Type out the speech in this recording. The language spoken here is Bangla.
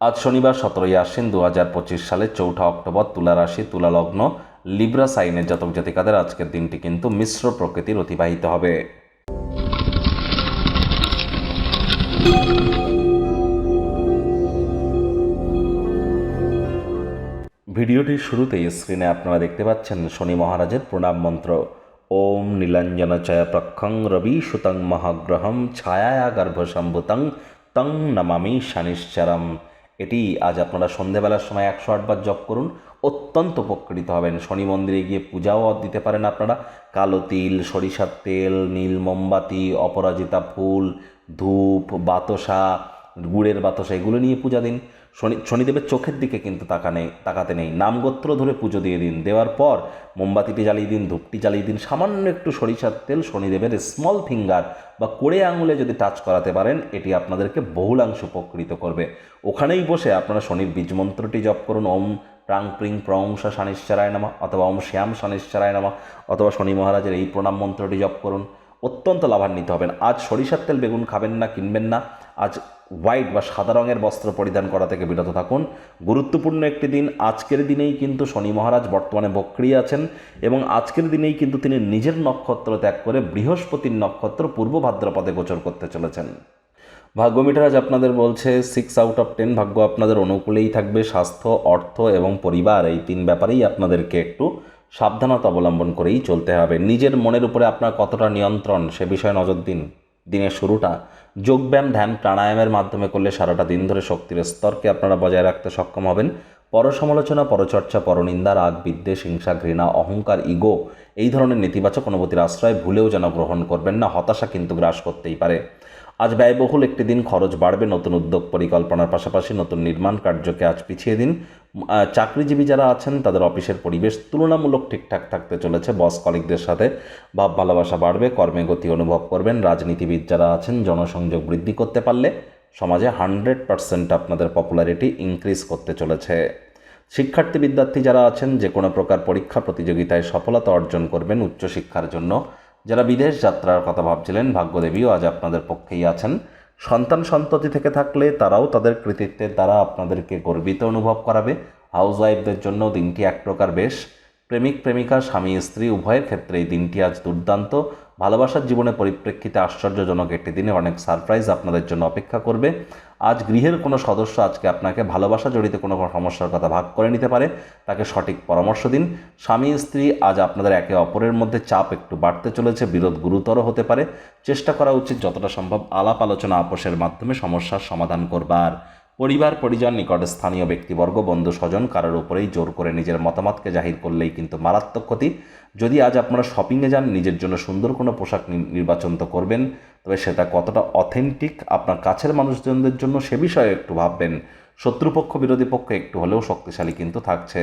আজ শনিবার সতেরোই আশ্বিন দু হাজার পঁচিশ সালের চৌঠা অক্টোবর তুলা রাশি, তুলা লগ্ন, লিব্রা সাইনের জাতক জাতিকাদের আজকের দিনটি কিন্তু মিশ্র প্রকৃতির অতিবাহিত হবে। ভিডিওটির শুরুতেই স্ক্রিনে আপনারা দেখতে পাচ্ছেন শনি মহারাজের প্রণাম মন্ত্র। ওম নীলাঞ্জন চয় প্রক্ষং রবি সুতং মহাগ্রহম ছায়া গর্ভসম্ভুতং তং নমামি শানিশ্চরম। এটি আজ আপনারা সন্ধেবেলার সময় একশো আটবার জপ করুন। অত্যন্ত উপকৃত হবেন। শনি মন্দিরে গিয়ে পূজাও দিতে পারেন আপনারা। কালো তিল, সরিষার তেল, নীল মোমবাতি, অপরাজিতা ফুল, ধূপ, বাতসা গুড়ের বাতাসা, এগুলো নিয়ে পূজা দিন। শনি, শনিদেবের চোখের দিকে কিন্তু তাকা নেই তাকাতে নেই। নামগোত্র ধরে পুজো দিয়ে দিন। দেওয়ার পর মোমবাতিটি জ্বালিয়ে দিন, ধূপটি জ্বালিয়ে দিন, সামান্য একটু সরিষার তেল, শনিদেবের স্মল ফিঙ্গার বা কোড়ে আঙুলে যদি টাচ করাতে পারেন, এটি আপনাদেরকে বহুলাংশ উপকৃত করবে। ওখানেই বসে আপনারা শনির বীজ মন্ত্রটি জপ করুন। ওম প্রাং প্রিং প্রংসা শানিশ্চরায় নামা অথবা ওম শ্যাম শানিশ্চরায় নামা অথবা শনি মহারাজের এই প্রণাম মন্ত্রটি জপ করুন। অত্যন্ত লাভান্বিত হবেন। আজ সরিষার তেল বেগুন খাবেন না, কিনবেন না। আজ হোয়াইট বা সাদা রঙের বস্ত্র পরিধান করা থেকে বিরত থাকুন। গুরুত্বপূর্ণ একটি দিন আজকের দিনেই কিন্তু শনি মহারাজ বর্তমানে বক্রি আছেন এবং আজকের দিনেই কিন্তু তিনি নিজের নক্ষত্র ত্যাগ করে বৃহস্পতির নক্ষত্র পূর্ব ভাদ্রপদে গোচর করতে চলেছেন। ভাগ্য মিটারাজ আপনাদের বলছে সিক্স আউট অফ টেন ভাগ্য আপনাদের অনুকূলেই থাকবে। স্বাস্থ্য, অর্থ এবং পরিবার এই তিন ব্যাপারেই আপনাদেরকে একটু সাবধানতা অবলম্বন করেই চলতে হবে। নিজের মনের উপরে আপনার কতটা নিয়ন্ত্রণ সে বিষয়ে নজর দিন। দিনের শুরুটা যোগব্যায়াম, ধ্যান, প্রাণায়ামের মাধ্যমে করলে সারাটা দিন ধরে শক্তির স্তরকে আপনারা বজায় রাখতে সক্ষম হবেন। পরসমালোচনা, পরচর্চা, পরনিন্দা, রাগ, বিদ্বেষ, হিংসা, ঘৃণা, অহংকার, ইগো এই ধরনের নেতিবাচক অনুভূতির আশ্রয় ভুলেও যেন গ্রহণ করবেন না, হতাশা কিন্তু গ্রাস করতেই পারে। আজ ব্যয়বহুল একটি দিন, খরচ বাড়বে, নতুন উদ্যোগ পরিকল্পনার পাশাপাশি নতুন নির্মাণ কার্যকে আজ পিছিয়ে দিন। চাকরিজীবী যারা আছেন, তাদের অফিসের পরিবেশ তুলনামূলক ঠিকঠাক থাকতে চলেছে। বস কলিকদের সাথে ভাব ভালোবাসা বাড়বে, কর্মে গতি অনুভব করবেন। রাজনীতিবিদ যারা আছেন, জনসংযোগ বৃদ্ধি করতে পারলে সমাজে হান্ড্রেড পার্সেন্ট আপনাদের পপুলারিটি ইনক্রিজ করতে চলেছে। শিক্ষার্থী বিদ্যার্থী যারা আছেন, যে কোনো প্রকার পরীক্ষা প্রতিযোগিতায় সফলতা অর্জন করবেন উচ্চশিক্ষার জন্য। যারা বিদেশ যাত্রার কথা ভাবছিলেন, ভাগ্যদেবীও আজ আপনাদের পক্ষেই আছেন। সন্তান সন্ততি থেকে থাকলে তারাও তাদের কৃতিত্বের দ্বারা আপনাদেরকে গর্বিত অনুভব করাবে। হাউস ওয়াইফদের জন্য দিনটি এক প্রকার বেশ। প্রেমিক, প্রেমিকা, স্বামী, স্ত্রী, উভয়ের ক্ষেত্রে এই দিনটি আজ দুর্দান্ত। ভালোবাসার জীবনে পরিপ্রেক্ষিতে আশ্চর্যজনক একটি দিনে অনেক সারপ্রাইজ আপনাদের জন্য অপেক্ষা করবে। আজ গৃহের কোনো সদস্য আজকে আপনাকে ভালোবাসা জড়িত কোনো সমস্যার কথা ভাগ করে নিতে পারে। তাকে সঠিক পরামর্শ দিন। স্বামী, স্ত্রী আজ আপনাদের একে অপরের মধ্যে চাপ একটু বাড়তে চলেছে, বিরোধ গুরুতর হতে পারে। চেষ্টা করা উচিত যতটা সম্ভব আলাপ আলোচনা আপোষের মাধ্যমে সমস্যার সমাধান করবার। পরিবার, পরিজন, নিকট স্থানীয় ব্যক্তিবর্গ, বন্ধু, স্বজন কারোর উপরেই জোর করে নিজের মতামতকে জাহির করলেই কিন্তু মারাত্মক ক্ষতি। যদি আজ আপনারা শপিংয়ে যান, নিজের জন্য সুন্দর কোনো পোশাক নির্বাচন তো করবেন, তবে সেটা কতটা অথেন্টিক আপনার কাছের মানুষজনদের জন্য সে বিষয়ে একটু ভাববেন। শত্রুপক্ষ, বিরোধী পক্ষ একটু হলেও শক্তিশালী কিন্তু থাকছে।